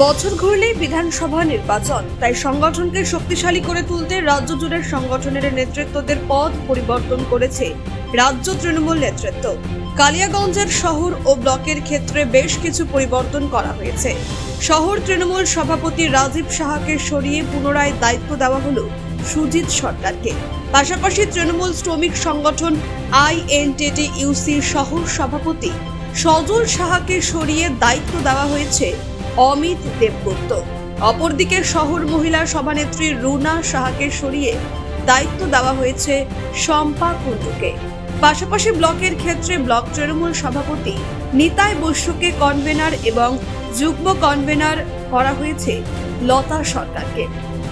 বছর ঘুরলেই বিধানসভা নির্বাচন, তাই সংগঠনকে শক্তিশালী করে তুলতে রাজ্য জুড়ে সংগঠনের নেতৃত্বদের পদ পরিবর্তন করেছে রাজ্য তৃণমূল নেতৃত্ব। কালিয়াগঞ্জের শহর ও ব্লকের ক্ষেত্রে বেশ কিছু পরিবর্তন করা হয়েছে। শহর তৃণমূল সভাপতি রাজীব সাহাকে সরিয়ে পুনরায় দায়িত্ব দেওয়া হলো সুজিত সরকারকে। পাশাপাশি তৃণমূল শ্রমিক সংগঠন আইএনটিটি ইউসি শহর সভাপতি সজল সাহাকে সরিয়ে দায়িত্ব দেওয়া হয়েছে অমিত দেবগুপ্ত। অপরদিকে শহর মহিলা সভানেত্রী রুনা সাহাকে সরিয়ে দায়িত্ব দেওয়া হয়েছে শম্পা কুণ্ডুকে। পাশাপাশি ব্লকের ক্ষেত্রে ব্লক তৃণমূল সভাপতি নিতাই বৈশ্যকে কনভেনার এবং যুগ্ম কনভেনার করা হয়েছে লতা সরকারকে।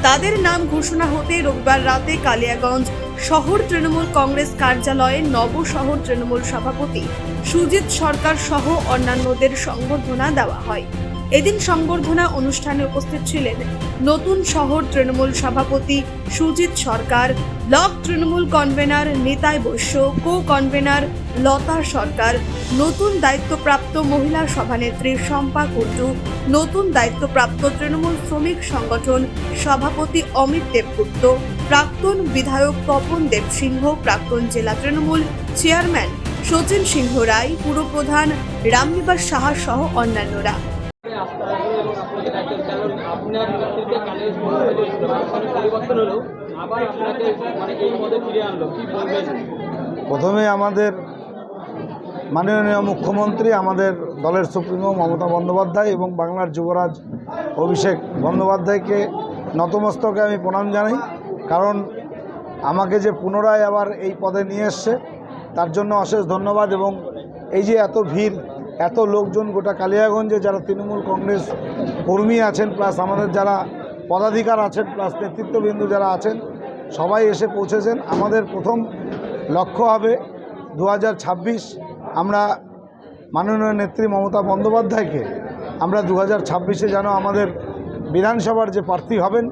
তাদের নাম ঘোষণা হতে রবিবার রাতে কালিয়াগঞ্জ শহর তৃণমূল কংগ্রেস কার্যালয়ে নব শহর তৃণমূল সভাপতি সুজিত সরকার সহ অন্যান্যদের সংবর্ধনা দেওয়া হয়। এদিন সংবর্ধনা অনুষ্ঠানে উপস্থিত ছিলেন নতুন শহর তৃণমূল সভাপতি Sujit Sarkar, block Trinamool convener Nitai Baishya co convener Lata Sarkar, নতুন দায়িত্বপ্রাপ্ত মহিলা সভানেত্রী শম্পা কুণ্ডু নতুন দায়িত্বপ্রাপ্ত তৃণমূল শ্রমিক সংগঠন সভাপতি অমিত দেবগুপ্ত, প্রাক্তন বিধায়ক তপন দেবসিংহ, প্রাক্তন জেলা তৃণমূল চেয়ারম্যান সচিন সিংহ রায়, পুরপ্রধান রামনিবাস সাহা সহ অন্যান্যরা। প্রথমে আমাদের মাননীয় মুখ্যমন্ত্রী, আমাদের দলের সুপ্রিমো মমতা বন্দ্যোপাধ্যায় এবং বাংলার যুবরাজ অভিষেক বন্দ্যোপাধ্যায়কে নতমস্তকে আমি প্রণাম জানাই। কারণ আমাকে যে পুনরায় আবার এই পদে নিয়ে এসছে, তার জন্য অশেষ ধন্যবাদ এবং এই যে এত ভিড় এত লোকজন গোটা কালিয়াগঞ্জে যারা তৃণমূল কংগ্রেস কর্মী আছেন প্লাস আমাদের যারা পদাধিকার আছেন প্লাস নেতৃত্ববৃন্দ যারা আছেন, সবাই এসে পৌঁছেছেন। আমাদের প্রথম লক্ষ্য হবে দু হাজার ছাব্বিশ আমরা মাননীয় নেত্রী মমতা বন্দ্যোপাধ্যায়কে, আমরা দু হাজার ছাব্বিশে যেন আমাদের বিধানসভার যে প্রার্থী হবেন,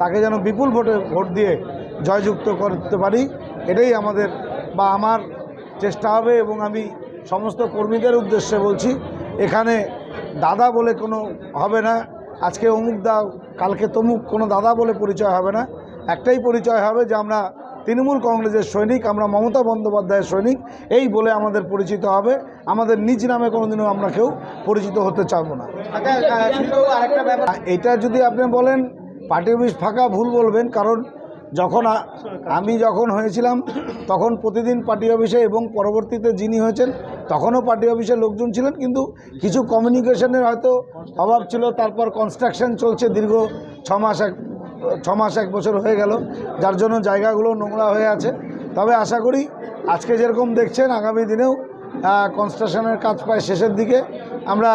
তাকে যেন বিপুল ভোটে ভোট দিয়ে জয়যুক্ত করতে পারি, এটাই আমাদের বা আমার চেষ্টা হবে এবং আমি সমস্ত কর্মীদের উদ্দেশ্যে বলছি এখানে দাদা বলে কোনো হবে না। আজকে অমুক দা কালকে তমুক কোনো দাদা বলে পরিচয় হবে না। একটাই পরিচয় হবে যে আমরা তৃণমূল কংগ্রেসের সৈনিক আমরা মমতা বন্দ্যোপাধ্যায়ের সৈনিক এই বলে আমাদের পরিচিত হবে। আমাদের নিজ নামে কোনোদিনও আমরা কেউ পরিচিত হতে চাবো না। এটা যদি আপনি বলেন পার্টি অফিস ফাঁকা ভুল বলবেন কারণ যখন আমি যখন হয়েছিলাম, তখন প্রতিদিন পার্টি অফিসে এবং পরবর্তীতে যিনি হয়েছেন, তখনও পার্টি অফিসে লোকজন ছিলেন, কিন্তু কিছু কমিউনিকেশনের হয়তো অভাব ছিল। তারপর কনস্ট্রাকশন চলছে দীর্ঘ ছ মাস এক, ছ মাস এক বছর হয়ে গেল, যার জন্য জায়গাগুলো নোংরা হয়ে আছে। তবে আশা করি আজকে যেরকম দেখছেন, আগামী দিনেও কনস্ট্রাকশনের কাজ প্রায় শেষের দিকে। আমরা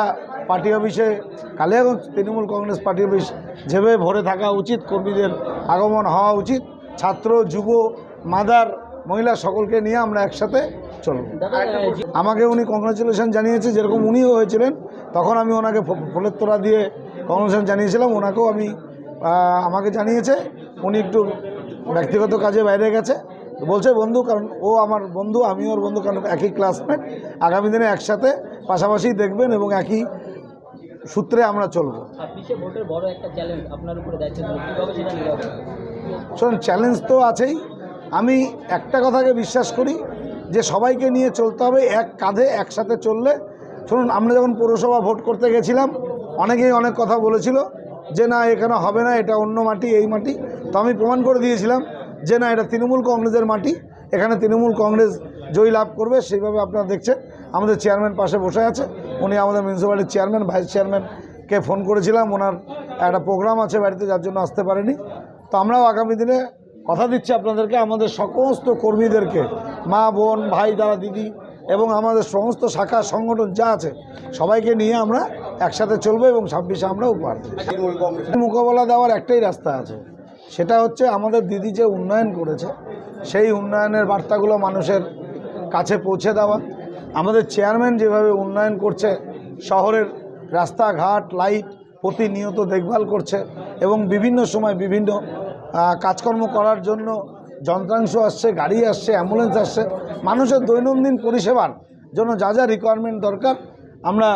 পার্টি অফিসে, কালিয়াগঞ্জ তৃণমূল কংগ্রেস পার্টি অফিস, যেভাবে ভরে থাকা উচিত, কর্মীদের আগমন হওয়া উচিত, ছাত্র, যুব, মাদার, মহিলা সকলকে নিয়ে আমরা একসাথে চলব। আমাকে উনি কংগ্রাচুলেশন জানিয়েছে, যেরকম উনিও হয়েছিলেন, তখন আমি ওনাকে ফুলের তোড়া দিয়ে কংগ্রেচুলেশন জানিয়েছিলাম, ওনাকেও আমি আমাকে জানিয়েছে, উনি একটু ব্যক্তিগত কাজে বাইরে গেছে, বলছে, বন্ধু, কারণ ও আমার বন্ধু আমি ওর বন্ধু, কারণ একই ক্লাসমেট আগামী দিনে একসাথে পাশাপাশি দেখবেন এবং একই সূত্রে আমরা চলবো। শোন চ্যালেঞ্জ তো আছেই। আমি একটা কথাকে বিশ্বাস করি যে সবাইকে নিয়ে চলতে হবে এক কাঁধে একসাথে চললে। শুনুন আমরা যখন পৌরসভা ভোট করতে গেছিলাম অনেকেই অনেক কথা বলেছিল যে না এখানে হবে না এটা অন্য মাটি এই মাটি। তো আমি প্রমাণ করে দিয়েছিলাম যে না এটা তৃণমূল কংগ্রেসের মাটি। এখানে তৃণমূল কংগ্রেস জয়ী লাভ করবে সেইভাবে আপনারা দেখছেন। আমাদের চেয়ারম্যান পাশে বসে আছে। উনি আমাদের মিউনিসিপ্যালিটির চেয়ারম্যান ভাইস চেয়ারম্যানকে ফোন করেছিলাম ওনার একটা প্রোগ্রাম আছে বাড়িতে যার জন্য আসতে পারেনি। তো আমরাও আগামী দিনে কথা দিচ্ছি আপনাদেরকে আমাদের সমস্ত কর্মীদেরকে মা বোন ভাই দাদা দিদি এবং আমাদের সমস্ত শাখা সংগঠন যা আছে সবাইকে নিয়ে আমরা একসাথে চলবো এবং ছাব্বিশে আমরা উপহার মোকাবেলা দেওয়ার একটাই রাস্তা আছে সেটা হচ্ছে আমাদের দিদি যে উন্নয়ন করেছে সেই উন্নয়নের বার্তাগুলো মানুষের কাছে পৌঁছে দেওয়া। আমাদের চেয়ারম্যান যেভাবে উন্নয়ন করছে শহরের রাস্তাঘাট লাইট প্রতিনিয়ত দেখভাল করছে এবং বিভিন্ন সময় বিভিন্ন কাজকর্ম করার জন্য যন্ত্রাংশ আসছে গাড়ি আসছে অ্যাম্বুলেন্স আসছে। মানুষের দৈনন্দিন পরিষেবার জন্য যা যা রিকোয়ারমেন্ট দরকার আমরা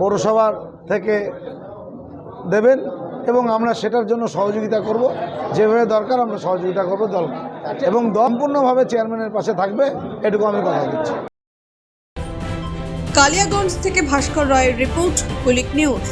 পৌরসভার থেকে দেবেন এবং আমরা সেটার জন্য সহযোগিতা করব। যেভাবে দরকার আমরা সহযোগিতা করব দলকে এবং সম্পূর্ণভাবে চেয়ারম্যানের পাশে থাকবে এটুকু আমি কথা দিচ্ছি। কালিয়াগঞ্জ থেকে ভাস্কর রায়ের রিপোর্ট কুলিক নিউজ।